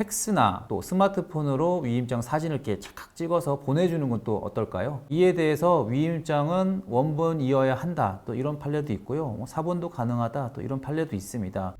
팩스나 또 스마트폰으로 위임장 사진을 이렇게 착각 찍어서 보내주는 건 또 어떨까요? 이에 대해서 위임장은 원본이어야 한다. 또 이런 판례도 있고요. 뭐 사본도 가능하다. 또 이런 판례도 있습니다.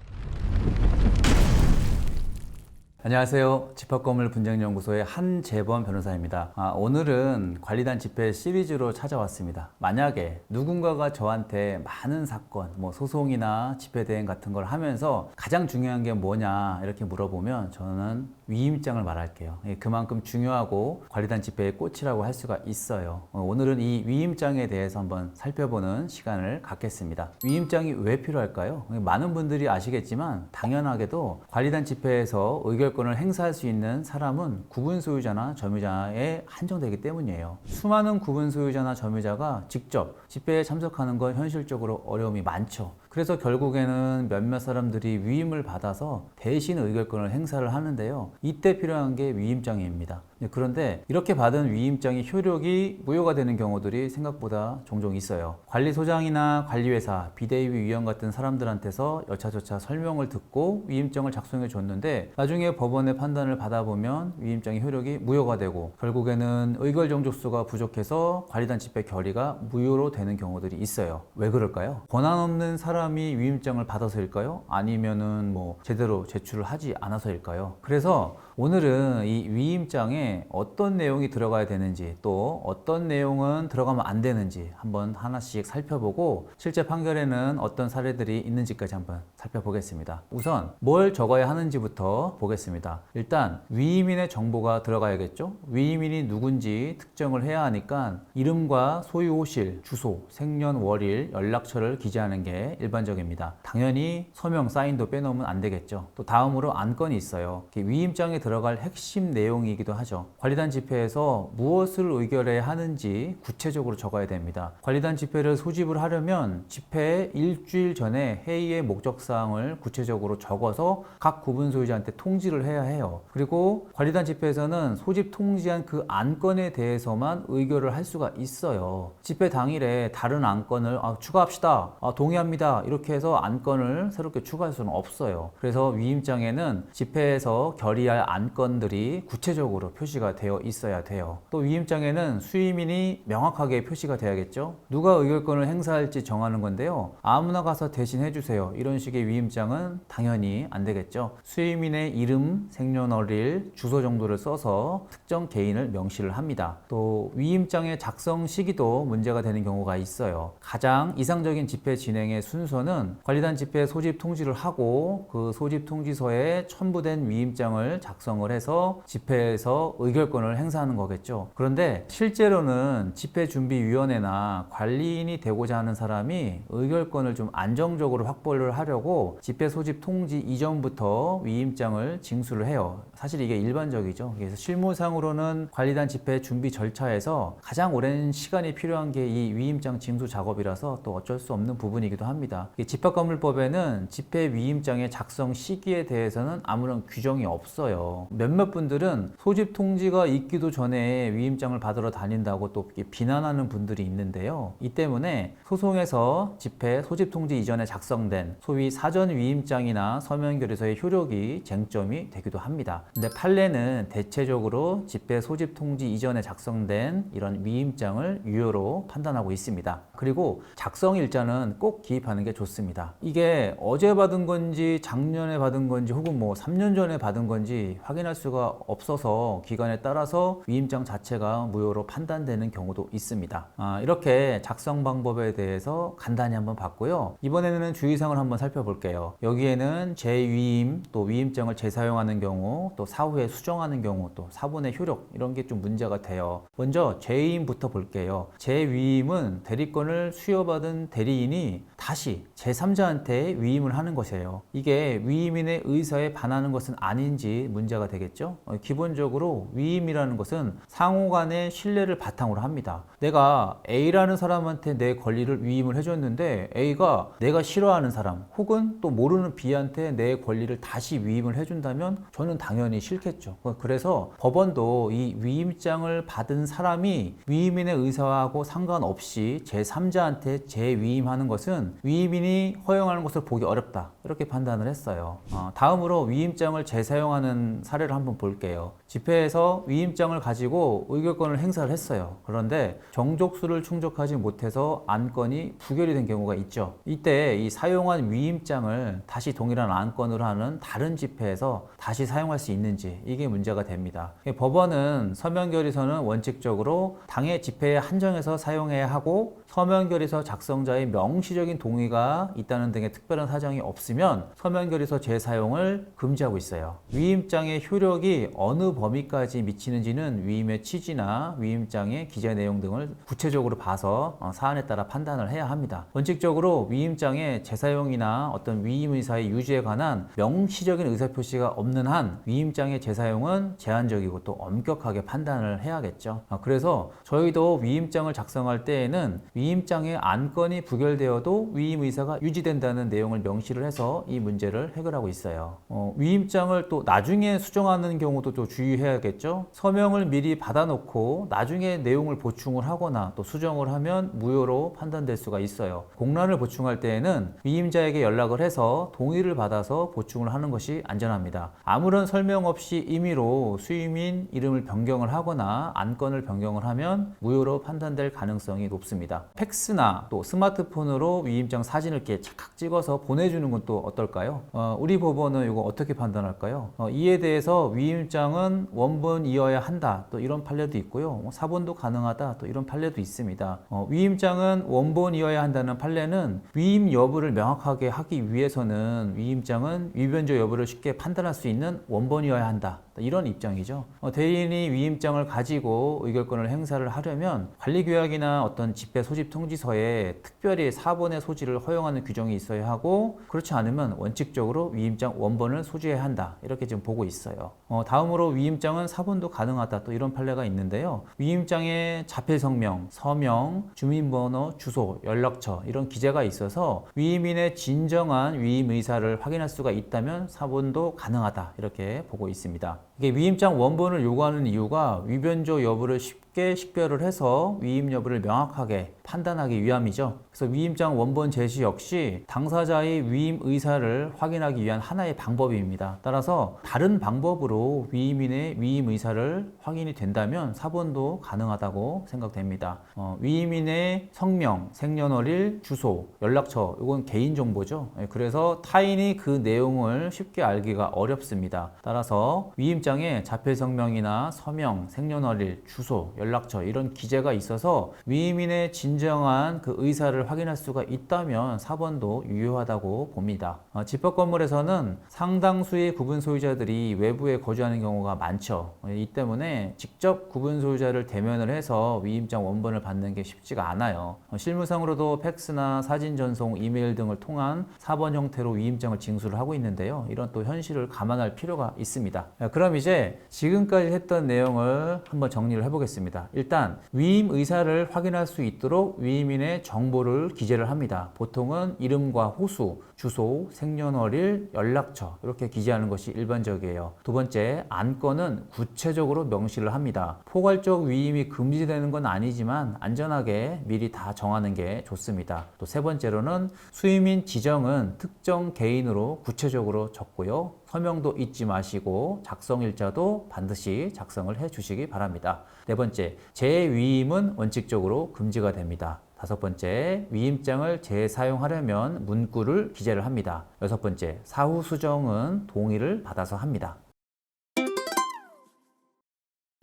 안녕하세요. 집합건물 분쟁연구소의 한재범 변호사입니다. 아, 오늘은 관리단 집회 시리즈로 찾아왔습니다. 만약에 누군가가 저한테 많은 사건, 뭐 소송이나 집회 대행 같은 걸 하면서 가장 중요한 게 뭐냐 이렇게 물어보면 저는 위임장을 말할게요. 예, 그만큼 중요하고 관리단 집회의 꽃이라고 할 수가 있어요. 어, 오늘은 이 위임장에 대해서 한번 살펴보는 시간을 갖겠습니다. 위임장이 왜 필요할까요? 많은 분들이 아시겠지만 당연하게도 관리단 집회에서 의결권을 행사할 수 있는 사람은 구분 소유자나 점유자에 한정되기 때문이에요. 수많은 구분 소유자나 점유자가 직접 집회에 참석하는 건 현실적으로 어려움이 많죠. 그래서 결국에는 몇몇 사람들이 위임을 받아서 대신 의결권을 행사를 하는데요. 이때 필요한 게 위임장입니다. 네, 그런데 이렇게 받은 위임장이 효력이 무효가 되는 경우들이 생각보다 종종 있어요. 관리소장이나 관리회사, 비대위 위원 같은 사람들한테서 여차저차 설명을 듣고 위임장을 작성해 줬는데 나중에 법원의 판단을 받아보면 위임장의 효력이 무효가 되고 결국에는 의결 정족수가 부족해서 관리단 집회 결의가 무효로 되는 경우들이 있어요. 왜 그럴까요? 권한 없는 사람 이 위임장을 받아서일까요? 아니면은 뭐 제대로 제출을 하지 않아서일까요? 그래서 오늘은 이 위임장에 어떤 내용이 들어가야 되는지 또 어떤 내용은 들어가면 안 되는지 한번 하나씩 살펴보고 실제 판결에는 어떤 사례들이 있는지까지 한번 살펴보겠습니다. 우선 뭘 적어야 하는지부터 보겠습니다. 일단 위임인의 정보가 들어가야겠죠? 위임인이 누군지 특정을 해야 하니까 이름과 소유호실, 주소, 생년월일, 연락처를 기재하는 게 일반적입니다. 당연히 서명, 사인도 빼놓으면 안 되겠죠. 또 다음으로 안건이 있어요. 위임장에 들어 갈 핵심 내용이기도 하죠. 관리단 집회에서 무엇을 의결해야 하는지 구체적으로 적어야 됩니다. 관리단 집회를 소집을 하려면 집회 일주일 전에 회의의 목적 사항을 구체적으로 적어서 각 구분 소유자한테 통지를 해야 해요. 그리고 관리단 집회에서는 소집 통지한 그 안건에 대해서만 의결을 할 수가 있어요. 집회 당일에 다른 안건을 아, 추가합시다. 아, 동의합니다. 이렇게 해서 안건을 새롭게 추가할 수는 없어요. 그래서 위임장에는 집회에서 결의할 안 건들이 구체적으로 표시가 되어 있어야 돼요. 또 위임장에는 수임인이 명확하게 표시가 돼야겠죠. 누가 의결권을 행사할지 정하는 건데요. 아무나 가서 대신 해주세요. 이런 식의 위임장은 당연히 안 되겠죠. 수임인의 이름, 생년월일, 주소 정도를 써서 특정 개인을 명시를 합니다. 또 위임장의 작성 시기도 문제가 되는 경우가 있어요. 가장 이상적인 집회 진행의 순서는 관리단 집회 소집 통지를 하고 그 소집 통지서에 첨부된 위임장을 작성 을 해서 집회에서 의결권을 행사하는 거겠죠. 그런데 실제로는 집회준비위원회나 관리인이 되고자 하는 사람이 의결권을 좀 안정적으로 확보를 하려고 집회 소집 통지 이전부터 위임장을 징수를 해요. 사실 이게 일반적이죠. 그래서 실무상으로는 관리단 집회 준비 절차에서 가장 오랜 시간이 필요한 게 이 위임장 징수 작업이라서 또 어쩔 수 없는 부분이기도 합니다. 이 집합건물법에는 집회 위임장의 작성 시기에 대해서는 아무런 규정이 없어요. 몇몇 분들은 소집 통지가 있기도 전에 위임장을 받으러 다닌다고 또 비난하는 분들이 있는데요. 이 때문에 소송에서 집회 소집 통지 이전에 작성된 소위 사전 위임장이나 서면 결의서의 효력이 쟁점이 되기도 합니다. 근데 판례는 대체적으로 집회 소집 통지 이전에 작성된 이런 위임장을 유효로 판단하고 있습니다. 그리고 작성 일자는 꼭 기입하는 게 좋습니다. 이게 어제 받은 건지 작년에 받은 건지 혹은 뭐 3년 전에 받은 건지 확인할 수가 없어서 기간에 따라서 위임장 자체가 무효로 판단되는 경우도 있습니다. 아, 이렇게 작성 방법에 대해서 간단히 한번 봤고요. 이번에는 주의사항을 한번 살펴볼게요. 여기에는 재위임 또 위임장을 재사용하는 경우 또 사후에 수정하는 경우 또 사본의 효력 이런 게 좀 문제가 돼요. 먼저 재위임부터 볼게요. 재위임은 대리권을 수여받은 대리인이 다시 제3자한테 위임을 하는 것이에요. 이게 위임인의 의사에 반하는 것은 아닌지 문제가 되겠죠. 어, 기본적으로 위임이라는 것은 상호 간의 신뢰를 바탕으로 합니다. 내가 A라는 사람한테 내 권리를 위임을 해줬는데 A가 내가 싫어하는 사람 혹은 또 모르는 B한테 내 권리를 다시 위임을 해준다면 저는 당연히 싫겠죠. 어, 그래서 법원도 이 위임장을 받은 사람이 위임인의 의사하고 상관없이 제3자한테 재위임하는 것은 위임인이 허용하는 것을 보기 어렵다. 이렇게 판단을 했어요. 어, 다음으로 위임장을 재사용하는 사례를 한번 볼게요. 집회에서 위임장을 가지고 의결권을 행사를 했어요. 그런데 정족수를 충족하지 못해서 안건이 부결이 된 경우가 있죠. 이때 이 사용한 위임장을 다시 동일한 안건으로 하는 다른 집회에서 다시 사용할 수 있는지 이게 문제가 됩니다. 법원은 서면 결의서는 원칙적으로 당의 집회에 한정해서 사용해야 하고 서면 결의서 작성자의 명시적인 동의가 있다는 등의 특별한 사정이 없으면 서면 결의서 재사용을 금지하고 있어요. 위임장의 효력이 어느 범위까지 미치는지는 위임의 취지나 위임장의 기재 내용 등을 구체적으로 봐서 어, 사안에 따라 판단을 해야 합니다. 원칙적으로 위임장의 재사용이나 어떤 위임 의사의 유지에 관한 명시적인 의사표시가 없는 한 위임장의 재사용은 제한적이고 또 엄격하게 판단을 해야겠죠. 아, 그래서 저희도 위임장을 작성할 때에는 위임장의 안건이 부결되어도 위임 의사가 유지된다는 내용을 명시를 해서 이 문제를 해결하고 있어요. 어, 위임장을 또 나중에 수정하는 경우도 또 주의해야겠죠. 서명을 미리 받아놓고 나중에 내용을 보충을 하거나 또 수정을 하면 무효로 판단될 수가 있어요. 공란을 보충할 때에는 위임자에게 연락을 해서 동의를 받아서 보충을 하는 것이 안전합니다. 아무런 설명 없이 임의로 수임인 이름을 변경을 하거나 안건을 변경을 하면 무효로 판단될 가능성이 높습니다. 팩스나 또 스마트폰으로 위임장 사진을 이렇게 착각 찍어서 보내주는 건 또 어떨까요? 어, 우리 법원은 이거 어떻게 판단할까요? 어, 이에 대해서 위임장은 원본이어야 한다. 또 이런 판례도 있고요. 뭐 사본도 가능하다. 또 이런 판례도 있습니다. 어, 위임장은 원본이어야 한다는 판례는 위임 여부를 명확하게 하기 위해서는 위임장은 위변조 여부를 쉽게 판단할 수 있는 원본이어야 한다. 이런 입장이죠. 어, 대리인이 위임장을 가지고 의결권을 행사를 하려면 관리규약이나 어떤 집회 소집 통지서에 특별히 사본의 소지를 허용하는 규정이 있어야 하고 그렇지 않으면 원칙적으로 위임장 원본을 소지해야 한다. 이렇게 지금 보고 있어요. 어, 다음으로 위임장은 사본도 가능하다. 또 이런 판례가 있는데요. 위임장에 자필 성명, 서명, 주민번호, 주소, 연락처 이런 기재가 있어서 위임인의 진정한 위임 의사를 확인할 수가 있다면 사본도 가능하다. 이렇게 보고 있습니다. 이게 위임장 원본을 요구하는 이유가 위변조 여부를 쉽게 식별을 해서 위임 여부를 명확하게 판단하기 위함이죠. 그래서 위임장 원본 제시 역시 당사자의 위임 의사를 확인하기 위한 하나의 방법입니다. 따라서 다른 방법으로 위임인의 위임 의사를 확인이 된다면 사본도 가능하다고 생각됩니다. 어, 위임인의 성명, 생년월일, 주소, 연락처 이건 개인 정보죠. 예, 그래서 타인이 그 내용을 쉽게 알기가 어렵습니다. 따라서 위임장에 자필 성명이나 서명, 생년월일, 주소, 연락처 이런 기재가 있어서 위임인의 진정한 그 의사를 확인할 수가 있다면 사본도 유효하다고 봅니다. 어, 집합 건물에서는 상당수의 구분 소유자들이 외부에 거주하는 경우가 많죠. 어, 이 때문에 직접 구분 소유자를 대면을 해서 위임장 원본을 받는 게 쉽지가 않아요. 어, 실무상으로도 팩스나 사진 전송, 이메일 등을 통한 사본 형태로 위임장을 징수를 하고 있는데요. 이런 또 현실을 감안할 필요가 있습니다. 자, 그럼 이제 지금까지 했던 내용을 한번 정리를 해보겠습 니다. 일단 위임 의사를 확인할 수 있도록 위임인의 정보를 기재를 합니다. 보통은 이름과 호수, 주소, 생년월일, 연락처 이렇게 기재하는 것이 일반적이에요. 두 번째, 안건은 구체적으로 명시를 합니다. 포괄적 위임이 금지되는 건 아니지만 안전하게 미리 다 정하는 게 좋습니다. 또 세 번째로는 수임인 지정은 특정 개인으로 구체적으로 적고요. 서명도 잊지 마시고 작성 일자도 반드시 작성을 해 주시기 바랍니다. 네 번째, 재위임은 원칙적으로 금지가 됩니다. 다섯 번째, 위임장을 재사용하려면 문구를 기재를 합니다. 여섯 번째, 사후 수정은 동의를 받아서 합니다.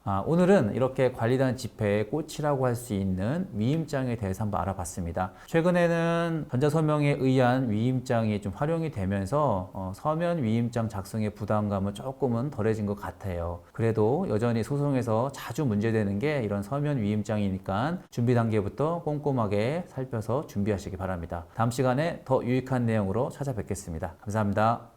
아, 오늘은 이렇게 관리단 집회의 꽃이라고 할 수 있는 위임장에 대해서 한번 알아봤습니다. 최근에는 전자서명에 의한 위임장이 좀 활용이 되면서 어, 서면 위임장 작성의 부담감은 조금은 덜해진 것 같아요. 그래도 여전히 소송에서 자주 문제되는 게 이런 서면 위임장이니까 준비 단계부터 꼼꼼하게 살펴서 준비하시기 바랍니다. 다음 시간에 더 유익한 내용으로 찾아뵙겠습니다. 감사합니다.